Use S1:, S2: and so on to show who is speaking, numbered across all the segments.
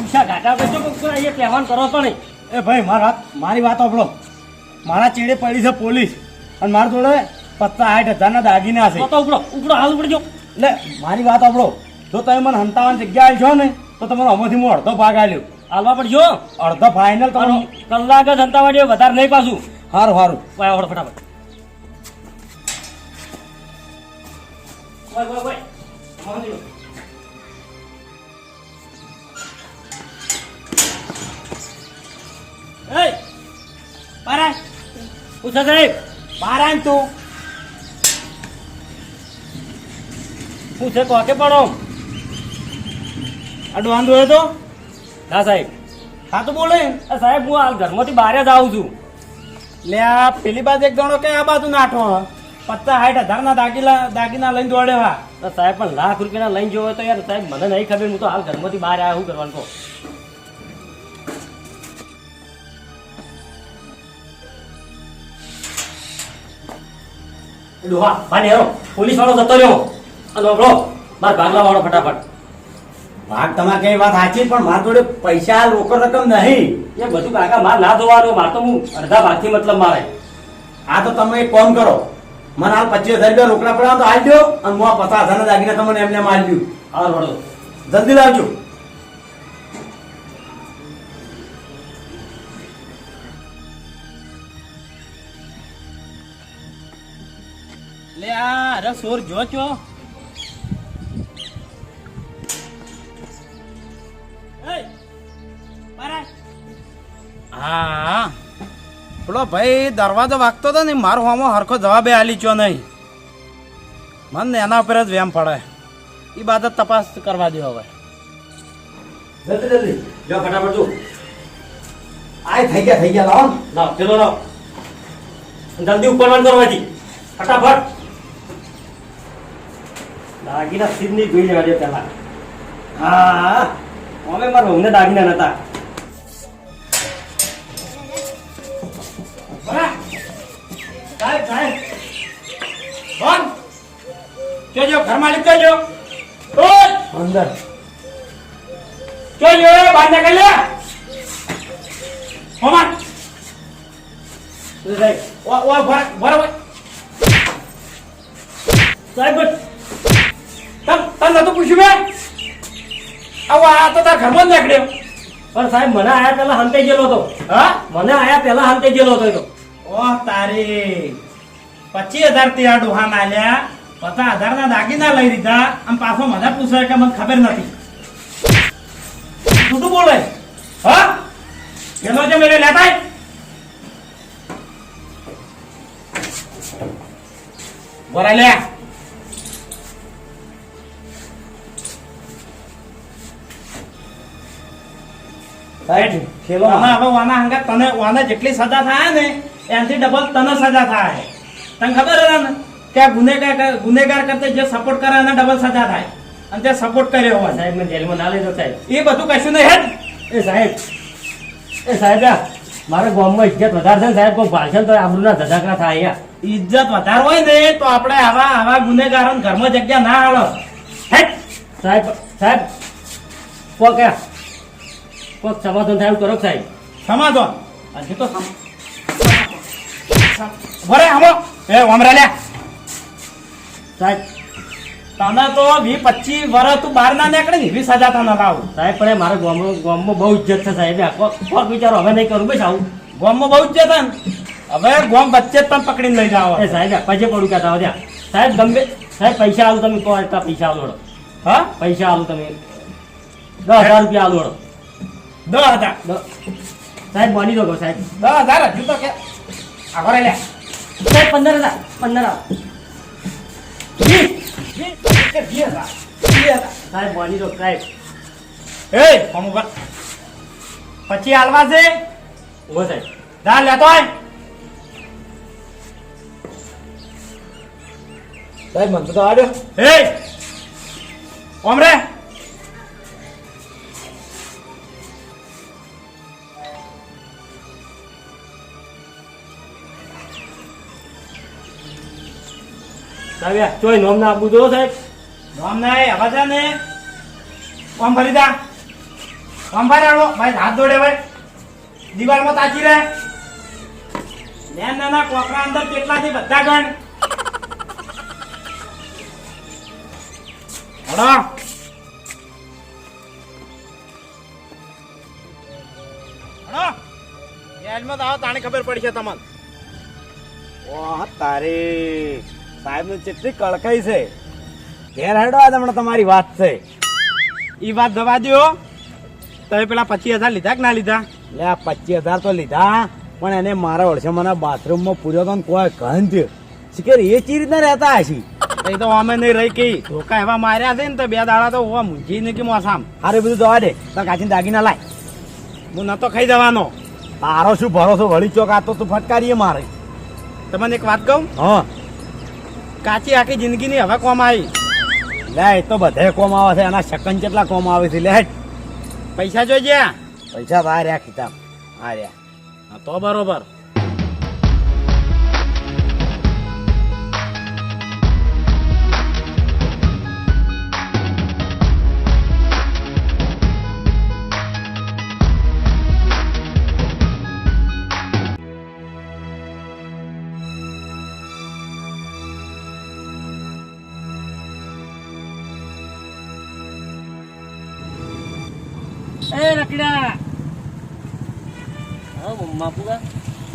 S1: પૂછા ઘાટા કોઈ એ કહેવાનું કરો તો નહીં.
S2: એ ભાઈ મારા મારી વાત આપણો મારા ચેડે પડી છે પોલીસ અને મારા જોડે પચાસ સાઠ હજારના દાગીના છે.
S1: તો ઉપડો ઉપડો હાલ ઉપડજો.
S2: એટલે મારી વાત આપણો જો તમે મને હંતાવાની જગ્યા છો ને તો તમારો અમોથી હું અડધો ભાગ આવ્યો
S1: હાલવા પડજો.
S2: અડધો ફાઇનલ તમારો
S1: કલાક જ અંતાવાડી વધારે નહીં પાછું.
S2: સારું સારું
S1: વાય આવડો ફટાફટ. વાય વાય વાય મોહનજી. એય, બહાર સાહેબ
S2: આય તું
S1: પૂછે કોકે પડો
S2: અડવાન દોયો તો
S1: ના સાહેબ
S2: હા તો બોલે
S1: સાહેબ હું હાલ ઘરમાંથી બહાર જ આવું છું
S2: લે આ પેલી બાજુ એક ગણો કે આ બાજુ નાઠો હ. પચાસ સાઠ હજારના દાગીના દાગીના લઈને દોડ્યો હા
S1: તો સાહેબ પણ લાખ રૂપિયાના લઈને જોયો તો યાર સાહેબ મને નહીં ખબર હું તો હાલ ઘરમાંથી બહાર આવ્યા શું કરવાનું કહો ડોહા ભાઈ નેરો પોલીસ વાળો જતો રહ્યો. અને આપણો માર ભાગલા વાળો ફટાફટ.
S2: ભાગ તમારે કઈ વાત સાચી પણ મારા જોડે પૈસા રોકડ રકમ નહીં.
S1: એ બધું કાકા માર ના દો માર તો હું અડધા ભાગથી મતલબ મારે.
S2: આ તો તમે એક કોમ કરો. મને હાલ પચીસ હજાર રૂપિયા રોકડા પડ્યા તો હાલ દો અને હું આ પચાસ હજાર દાગીને તમને એમને માલ દઉં
S1: હાલ વડો
S2: જલ્દી લાવજો. આ અરે સોર જો છો. હા. પેલો ભાઈ દરવાજો વાગતો હતો ને મારો હોમો હરખો જવાબે આલી ચો નહીં. મને એના ઉપર જ વેમ પડે. એ બાદ જ તપાસ કરવા દો હવે. જલ્દી જલ્દી.
S1: જો ફટાફટ જો.
S2: આય થઈ ગયા થઈ ગયા. લાવો
S1: લાવ ચલો લાવ. જલ્દી ઉપર વાન કરવાથી ફટાફટ. દાગીના સીધની જોઈ લેવા દે પેલા હા અમે મારા વહુને દાગીના નતા.
S2: બરા. સાહેબ સાહેબ. કોણ જોજો ઘર માલિક જોજો ઓય અંદર. એ બાંધે કરી લે. હોમા. ઓ ઓ બરાબર
S1: સાહેબ
S2: તમ નતું પૂછ્યું મેં આવો આ તો તાર ઘરમાં જ નીકળ્યો.
S1: પણ સાહેબ મને આયા પેલા હંતે ગયેલો હતો.
S2: હા?
S1: મને આયા પેલા હંતે ગયેલો હતો તો.
S2: ઓહ તારી. પચીસ હજારથી આ ડોહાન આલ્યા પચાસ હજાર ના દાગીના લઈ લીધા. આમ પાછો મને પૂછે કે મને ખબર નથી. જૂઠું બોલે? હા? પેલો જે મેળે લેતા. બોરા લે. હવે વાના હંગા તને વાના જેટલી સજા થાય ને એનાથી ડબલ તને સજા થાય. તને ખબર ને કે ગુનેગાર ગુનેગાર કરતા જે સપોર્ટ કરે એને ડબલ સજા થાય. અને તે સપોર્ટ કર્યો હોય.
S1: સાહેબ મને જેલમાં ના લઈ જાઓ સાહેબ.
S2: એ બધું કશું નહીં હેડ.
S1: એ સાહેબ એ સાહેબ મારા ગામમાં ઇજ્જત વધારે છે સાહેબ કોઈ ભાષણ તો આબરૂના ધજાકરા થાય અહીંયા
S2: ઇજ્જત વધારે હોય ને તો આપણે આવા આવા ગુનેગારો ઘરમાં જગ્યા ના આવે હેડ.
S1: સાહેબ સાહેબ કોક આ કોક સમાધાન થાય એવું કરો સાહેબ?
S2: સમાધાન? હજી તો ભરે આવો. એ ઓમરા લે
S1: સાહેબ
S2: તને તો વી પચીસ વર્ષ તું બહાર ના નીકળે ને એવી સજા તને લાવ.
S1: સાહેબ પણ મારે મારા ગામમાં ગામમાં બહુ ઇજ્જત છે સાહેબ. કોક વિચારો હવે નહીં કરું બસ આવું.
S2: ગામમાં બહુ જ છે હવે ગોમ વચ્ચે જ તને પકડીને લઈ જાવ
S1: એ સાહેબ પૈસે પડું કહેતા ત્યાં. સાહેબ ગમે સાહેબ પૈસા આવું તમે કહો એટલા પૈસા આલો
S2: હા?
S1: પૈસા આલો તમે. દસ હજાર રૂપિયા આલો
S2: દસ હજાર
S1: સાહેબ બની દો સાહેબ.
S2: દસ હજાર હજુ તો કે આગળ લે.
S1: સાહેબ પંદર હજાર પંદર હજાર સાહેબ બની દો સાહેબ.
S2: એ ફોન પછી હાલવા છે?
S1: ઓ સાહેબ.
S2: જા લેતો હોય.
S3: સાહેબ મને તો આડ્યો
S2: હે ઓમરે
S1: આવ્યા ચોય નોમ ના આપવું જો સાહેબ.
S2: નોમ ના એ હવે છે ને કોમ ભરી દા. કોમ ભરાડો ભાઈ હાથ દોડે ભાઈ. દિવાલમાં તાચી રહે. નાના નાના કોકરા અંદર કેટલા કેટલાથી બધા ગણ? હલો હલો યાદમાં તો આવો તાણી ખબર પડી છે તમને.
S3: ઓહ તારી. સાહેબનું ચેટલી કળકાઈ છે. ઘેર હેડો હમણાં તમારી વાત છે.
S2: એ વાત જવા દ્યો. તમે પેલા પચીસ હજાર લીધા કે ના લીધા?
S3: લે આ પચીસ હજાર તો લીધા પણ એને મારા વર્ષે મને બાથરૂમમાં પૂર્યો તો કોઈ કહન થયો. શીખર એ ચી રીતના રહેતા હશી?
S2: એ તો અમે નહીં રહી કઈ ધોકા એવા માર્યા છે ને તો બે દાડા તો હોવા મૂંઝી નહીં કે મોસામ.
S3: હારે બધું દવા દે. તો કાચીને દાગીના લાય.
S2: હું નતો ખાઈ જવાનો.
S3: તારો શું ભરોસો વળી ચોક આ તો તું ફટકારીએ મારે.
S2: તમને એક વાત કહું?
S3: હા.
S2: કાચી આખી જિંદગીની હવે કોમ આવી.
S3: લે એ તો બધે કોમ આવે છે. એના શકન કેટલા કોમ આવે છે. લે પૈસા
S2: પૈસા જોઈજે
S3: પૈસા બહાર રહ્યા ખિતાબ આ રહ્યા
S2: તો બરોબર.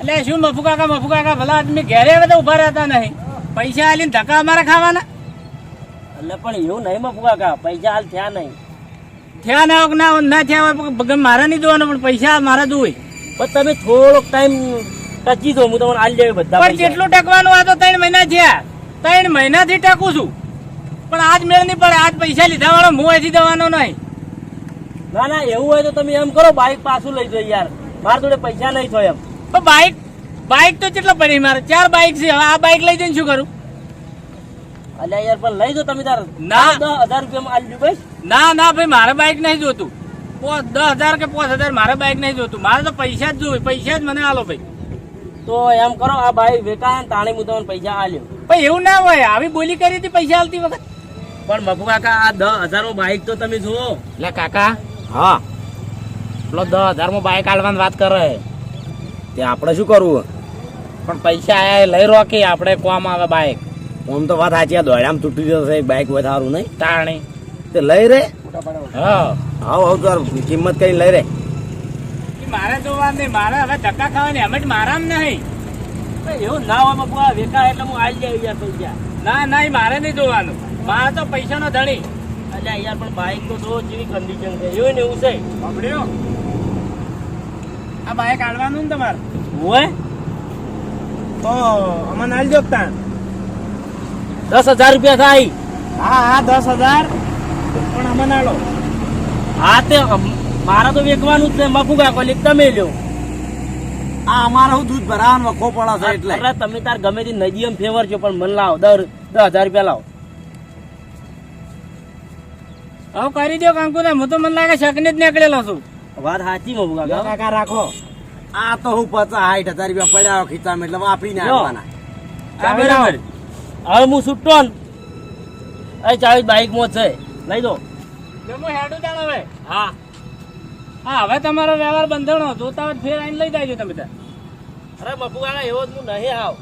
S4: એટલે શું મફુ કાકા મફુ કાકા ભલા આદમી ઘેરે હવે તો ઊભા રહેતા નહીં. પૈસા આલીને ધક્કા અમારે ખાવાના?
S1: એટલે પણ એવું નહીં મફુકાકા પૈસા હાલ થયા નહીં.
S4: થયા ના હોય ના ના થયા હોય મારા નહીં જોવાનું પણ પૈસા મારા જોવે.
S1: પણ તમે થોડોક ટાઈમ ટચી દો હું તમને આલી દેવી બધા
S4: પણ. જેટલું ટકવાનું આ તો ત્રણ મહિના થયા. ત્રણ મહિનાથી ટકું છું. પણ આજ મેળ નહીં પડે આજ પૈસા લીધા વાળો હું અહીંથી દેવાનો નહીં.
S1: ના ના એવું હોય તો તમે એમ કરો બાઈક પાછું લઈ જાઓ યાર. મારા જોડે પૈસા નહીં થયો એમ.
S4: પણ બાઈક બાઈક તો કેટલો પડી મારે? ચાર બાઈક છે. હવે આ બાઈક લઈ જઈને શું કરું?
S1: અલ્યા યાર પણ લઈ દો તમે તાર.
S4: ના.
S1: દસ હજાર રૂપિયામાં આલી ભાઈ બસ.
S4: ના ના ભાઈ મારે બાઈક નહીં જોતું. પોસ દસ હજાર કે પાંચ હજાર મારે બાઈક નહીં જોતું. મારે તો પૈસા જ જોવે. પૈસા જ મને આલો ભાઈ.
S1: તો એમ કરો આ ભાઈ વેકાય તાણી હું તમને પૈસા આલ્યો.
S4: ભાઈ એવું ના હોય. આવી બોલી કરી હતી પૈસા આલતી વખત.
S1: પણ મફુ કાકા આ દસ હજારો બાઈક તો તમે જુઓ.
S2: એટલે કાકા.
S3: હા.
S2: પેલો દસ હજારમાં બાઇક આલવાની વાત કરે.
S3: તે આપણે શું કરવું?
S2: પણ પૈસા આયા એ લઈ રોકી આપણે કોમ આવે બાઈક
S3: આમ તો વાત સાચી દોડામ તૂટી જશે બાઇક બાઈક હોય નહીં.
S2: તાણી.
S3: તે લઈ રે.
S2: હા.
S3: આવ તાર કિંમત કઈ લઈ રે.
S4: મારે મારે વાત નહીં મારે હવે ધક્કા ખાવાની એમ જ મારામ નહીં.
S1: એવું ના હોય બપુ આ વેકાય એટલે હું આવી જાય યાર પૈસા
S4: ના ના મારે નહીં જોવાનું. મારે તો પૈસાનો ધણી.
S1: અલ્યા યાર પણ બાઇક તો જો જેવી કન્ડિશન છે. એવું ને એવું છે.
S4: પકડ્યો આ બાઈક આડવાનું ને તમારે?
S1: હોય?
S2: તો અમને આલ જો તાન
S1: દસ હજાર રૂપિયા થાય.
S2: હા હા દસ હજાર. પણ અમને આલો.
S1: હા તે મારા તો વેચવાનું જ છે. મફુ કાકો એટલે તમે લ્યો.
S3: આ અમારે હું દૂધ ભરાવાનો વખો પડે છે એટલે.
S1: એટલે તમે તાર ગમે તે નદી એમ ફેવર છો પણ મને લાવો દર દસ હજાર રૂપિયા લાવો.
S4: હવે કરી દો કાંકુ ને હું તો મને લાગે શકને જ નીકળેલો છું.
S1: વાત સાચી
S3: લ્યો
S1: કાકા.
S3: કાકા રાખો. આ તો હું પચાસ સાઠ હજાર રૂપિયા પડ્યા ખીચામાં એટલે વાપરીને. આવવાના
S4: આ બરાબર
S1: હવે હું છૂટતો ને. એ ચાવી બાઈકમાં છે. લઈ દો.
S4: હું હેડું તાણ હવે.
S1: હા.
S4: હા હવે તમારો વ્યવહાર બંધણો જોતા હોય ફેર આઈને લઈ જાયજો તમે ત્યાં.
S1: અરે મફુ કાકા એવો જ હું નહીં આવ.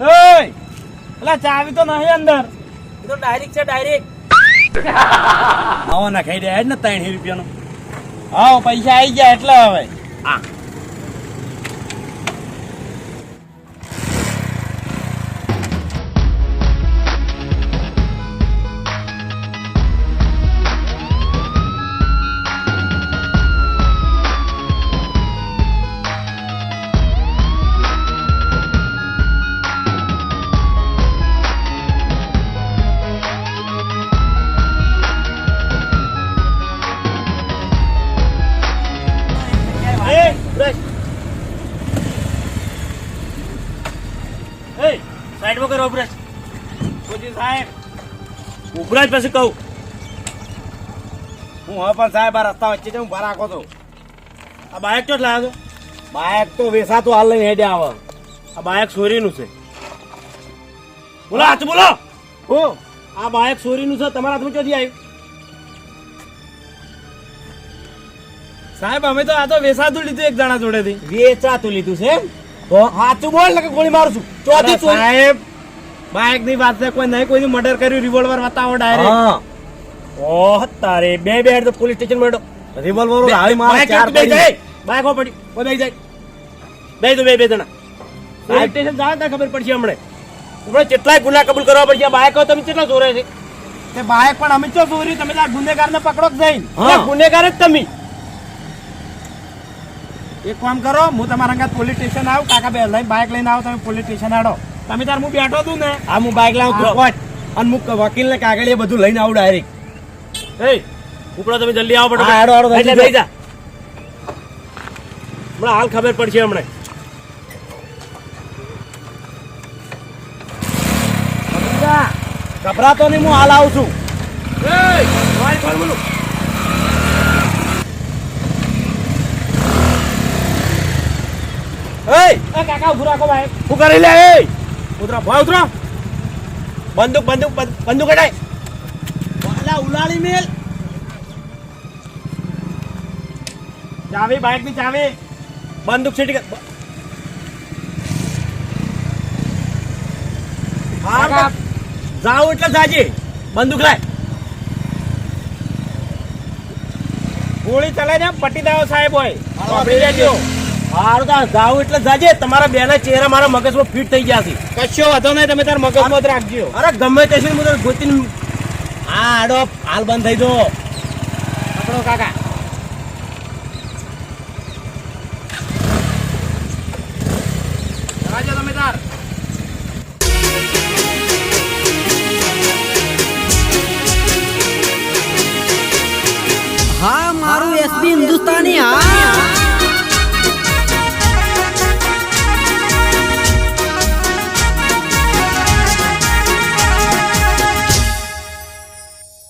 S2: એય પેલા ચાવી તો નહીં અંદર.
S1: એ તો ડાયરેક્ટ છે ડાયરેક્ટ.
S3: આવો ના ખાઈ દે ને ત્રણ રૂપિયાનો?
S2: હા પૈસા આવી ગયા એટલે હવે.
S3: હા.
S1: ઉભરાજ પછી કહું.
S3: હું હવે પણ સાહેબ આ રસ્તા વચ્ચે હું ભરા રાખો તો
S1: આ બાઇક તો જ લાવ્યો
S3: બાઇક તો વેસાતું હાલ લઈને હેડે આવે
S5: આ બાયક સોરીનું છે. બોલો હાથ બોલો.
S3: હું?
S5: આ બાઇક સોરીનું છે તમારા હાથમાં ક્યાંથી આવ્યું?
S2: સાહેબ અમે તો આ તો વેસાતું લીધું એક જણા જોડેથી.
S5: વેચાતું લીધું છે? હાથું
S3: તો
S5: સાચું બોલ ને કે ગોળી મારું છું. ચોથી
S2: સાહેબ બાઇકની વાત છે કોઈ નહીં કોઈનું મર્ડર કર્યું રિવોલ્વર બતાવો ડાયરેક્ટ
S5: ઓહ તારે બે બે તો પોલીસ સ્ટેશનમાં હેડો.
S3: રિવોલ્વર હારી મારે ચાર
S5: બે
S3: પડી.
S5: જાય. બાઈક હો પડી. કોઈ બે જાય. બે તો બે બે જણા. પોલીસ સ્ટેશન જાવ ત્યાં ખબર પડશે હમણે. હમણાં કેટલાય ગુના કબૂલ કરવા પડશે. આ બાઈકો તમે કેટલા ચોરે છે?
S2: તે બાઇક પણ અમે ચો ચોરી તમે આ ગુનેગાર ને પકડો જ જઈને
S5: ગુનેગાર જ તમે.
S2: એક કામ કરો હું તમારા પોલીસ સ્ટેશન આવું કાકા બે લઈને બાઇક લઈને આવો તમે પોલીસ સ્ટેશન આડો. તમે તાર હું બેઠો તું ને.
S3: આ હું બાઈક લાવું
S2: હા.
S3: અને હું વકીલ ને કાગળ એ બધું લઈને આવું ડાયરેક્ટ
S5: એ ઉપડો તમે જલ્દી આવો
S3: પડો આડો આડો
S5: એટલે બેસી જા હમણાં હાલ ખબર પડશે હમણે.
S3: ગભરાતો નહીં હું હાલ આવું છું.
S5: એ કાકા ઉભું રાખો ભાઈ.
S3: શું કરી લે
S5: ઉતરો ભાઈ ઉતરો. બંદૂક બંદૂક બંદ- બંદૂક હટાય.
S3: વાલા ઉલાળી મેલ.
S5: ચાવી બાઇકની ચાવી બંદૂક સીટી. જાવ એટલે જાજે. બંદૂક લાય.
S2: ગોળી ચલાય ને પટી દેવો સાહેબ હોય.
S5: પકડી લેજો હારું તા જાવ એટલે જાજે. તમારા બેના ચહેરા મારા મગજમાં ફિટ થઈ ગયા છે.
S2: કશો વાંધો નહીં તમે તાર મગજમાં જ રાખજો.
S5: અરે ગમે તે છે હું તને ગોતીને
S3: હા આડો હાલ બંધ થઈ જો
S5: પકડો કાકા.
S2: રાજો તમે તાર.
S6: હા મારું એસબી હિન્દુસ્તાની હા.